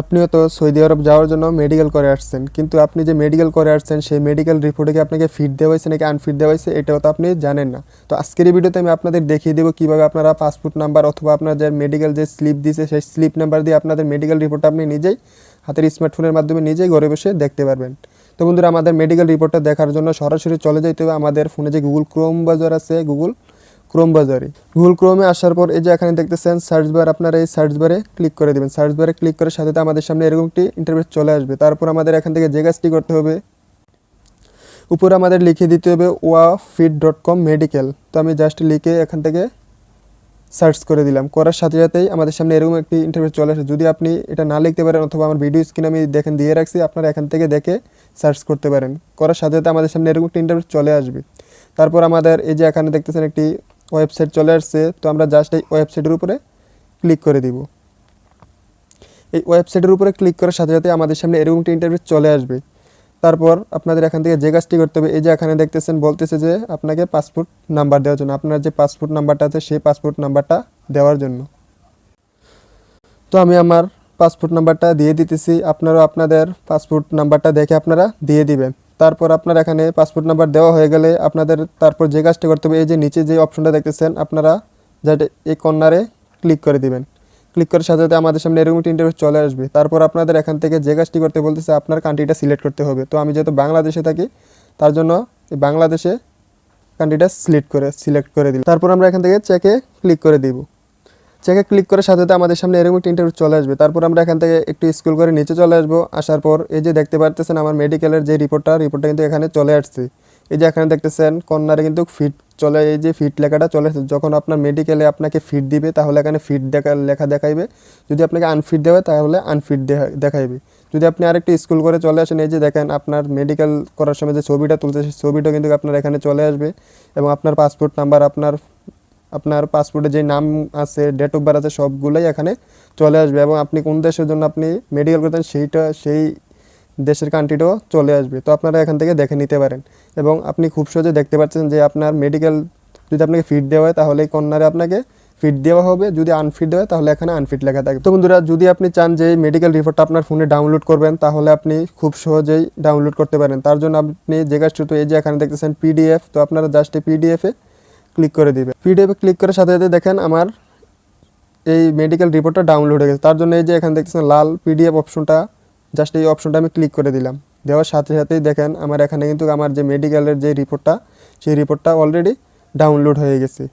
আপনিও তো সৌদি আরব যাওয়ার জন্য মেডিকেল করে আসছেন। কিন্তু আপনি যে মেডিকেল করে আসছেন, সেই মেডিকেল রিপোর্টে কি আপনাকে ফিট দেওয়া হয়েছে নাকি আনফিট দেওয়া হয়েছে, এটাও তো আপনি জানেন না। তো আজকের এই ভিডিওতে আমি আপনাদের দেখিয়ে দেবো কীভাবে আপনারা পাসপোর্ট নাম্বার অথবা আপনার যে মেডিকেল যে স্লিপ দিয়েছে সেই স্লিপ নাম্বার দিয়ে আপনাদের মেডিকেল রিপোর্টটা আপনি নিজেই হাতের স্মার্টফোনের মাধ্যমে নিজেই ঘরে বসে দেখতে পারবেন। তো বন্ধুরা, আমাদের মেডিকেল রিপোর্টটা দেখার জন্য সরাসরি চলে যাইতে হবে। আমাদের ফোনে যে গুগল ক্রোম বাজার আছে গুগল ক্রোম বাজারে। গুগল ক্রোমে আসার পর এই যে এখানে দেখতেছেন সার্চ বার আপনারা এই সার্চ বারে ক্লিক করে দেবেন। সার্চ বারে ক্লিক করার সাথে আমাদের সামনে এরকম একটি ইন্টারভিউ চলে আসবে। তারপর আমাদের এখান থেকে যে কাজটি করতে হবে, উপরে আমাদের লিখে দিতে হবে ওয়া ফিট ডট কম মেডিকেল তো আমি জাস্ট লিখে এখান থেকে সার্চ করে দিলাম। করার সাথে সাথেই আমাদের সামনে এরকম একটি ইন্টারভিউ চলে আসে। যদি আপনি এটা না লিখতে পারেন অথবা আমার ভিডিও স্ক্রিনে আমি দেখেন, দিয়ে রাখছি, আপনারা এখান থেকে দেখে সার্চ করতে পারেন। করার সাথে সাথে আমাদের সামনে এরকম একটি ইন্টারভিউ চলে আসবে। তারপর আমাদের এই যে এখানে দেখতেছেন একটি ওয়েবসাইট চলে আসছে, তো আমরা জাস্ট এই ওয়েবসাইটের উপরে ক্লিক করে দিব। এই ওয়েবসাইটের উপরে ক্লিক করার সাথে সাথে আমাদের সামনে এরকম একটি ইন্টারভিউ চলে আসবে। তারপর আপনাদের এখান থেকে যে কাজটি করতে হবে, এই যে এখানে দেখতেছেন, বলতেছে যে আপনাকে পাসপোর্ট নাম্বার দেওয়ার জন্য, আপনার যে পাসপোর্ট নাম্বারটা আছে, সেই পাসপোর্ট নাম্বারটা দেওয়ার জন্য। তো আমি আমার পাসপোর্ট নাম্বারটা দিয়ে দিতেছি, আপনারাও আপনাদের পাসপোর্ট নাম্বারটা দেখে আপনারা দিয়ে দিবেন। তারপর আপনার এখানে পাসপোর্ট নাম্বার দেওয়া হয়ে গেলে আপনাদের তারপর যে কাজটা করতে হবে, এই যে নিচে যে অপশনটা দেখতেছেন, আপনারা যাতে এই কর্নারে ক্লিক করে দিবেন। ক্লিক করার সাথে সাথে আমাদের সামনে এরকম একটি ইন্টারভিউ চলে আসবে। তারপর আপনাদের এখান থেকে যে কাজটি করতে বলতেছে, আপনার কান্ট্রিটা সিলেক্ট করতে হবে। তো আমি যেহেতু বাংলাদেশে থাকি, তার জন্য এই বাংলাদেশে কান্ট্রিটা সিলেক্ট করে সিলেক্ট করে দিই তারপর আমরা এখান থেকে চেকে ক্লিক করে দিব। চেকে ক্লিক করার সাথে সাথে আমাদের সামনে এরকম একটা ইন্টারভিউ চলে আসবে। তারপর আমরা এখান থেকে একটু স্কুল করে নিচে চলে আসব। আসার পর এই যে দেখতে পারতেছেন আমার মেডিকেলের যে রিপোর্টটা রিপোর্টটা কিন্তু এখানে চলে আসছে। এই যে এখানে দেখতেছেন, কর্নারে কিন্তু ফিট চলে, এই যে ফিট লেখাটা চলে আসছে। যখন আপনার মেডিকেলে আপনাকে ফিট দিবে, তাহলে এখানে ফিট দেখা, লেখা দেখাইবে। যদি আপনাকে আনফিট দেবে, তাহলে আনফিট দেখাইবে। যদি আপনি আরেকটু স্কুল করে চলে আসেন, এই যে দেখেন আপনার মেডিকেল করার সময় যে ছবিটা তুলছে সেই ছবিটা কিন্তু আপনার এখানে চলে আসবে। এবং আপনার পাসপোর্ট নাম্বার আপনার আপনার পাসপোর্টে যে নাম আছে ডেট অফ বার্থ আছে, সবগুলোই এখানে চলে আসবে এবং আপনি কোন দেশের জন্য আপনি মেডিকেল করতেন সেইটা, সেই দেশের কান্ট্রিটাও চলে আসবে। তো আপনারা এখান থেকে দেখে নিতে পারেন এবং আপনি খুব সহজে দেখতে পাচ্ছেন যে আপনার মেডিকেল যদি আপনাকে ফিট দেওয়া হয় তাহলে এই কর্নারে আপনাকে ফিট দেওয়া হবে, যদি আনফিট দেওয়া হয় তাহলে এখানে আনফিট লেখা থাকবে। তো বন্ধুরা, যদি আপনি চান যে মেডিকেল রিপোর্টটা আপনার ফোনে ডাউনলোড করবেন, তাহলে আপনি খুব সহজেই ডাউনলোড করতে পারেন। তার জন্য আপনি যে কাজটি তো এই যে এখানে দেখতেছেন পিডিএফ তো আপনারা জাস্ট এই পিডিএফে ক্লিক করে দিবে। পিডিএফে ক্লিক করার সাথে সাথে দেখেন আমার এই মেডিকেল রিপোর্টটা ডাউনলোড হয়ে গেছে। তার জন্য এই যে এখানে দেখতেছেন লাল পিডিএফ অপশনটা জাস্ট এই অপশনটা আমি ক্লিক করে দিলাম। দেওয়ার সাথে সাথেই দেখেন আমার এখানে কিন্তু আমার যে মেডিকেলের যে রিপোর্টটা সেই রিপোর্টটা অলরেডি ডাউনলোড হয়ে গেছে।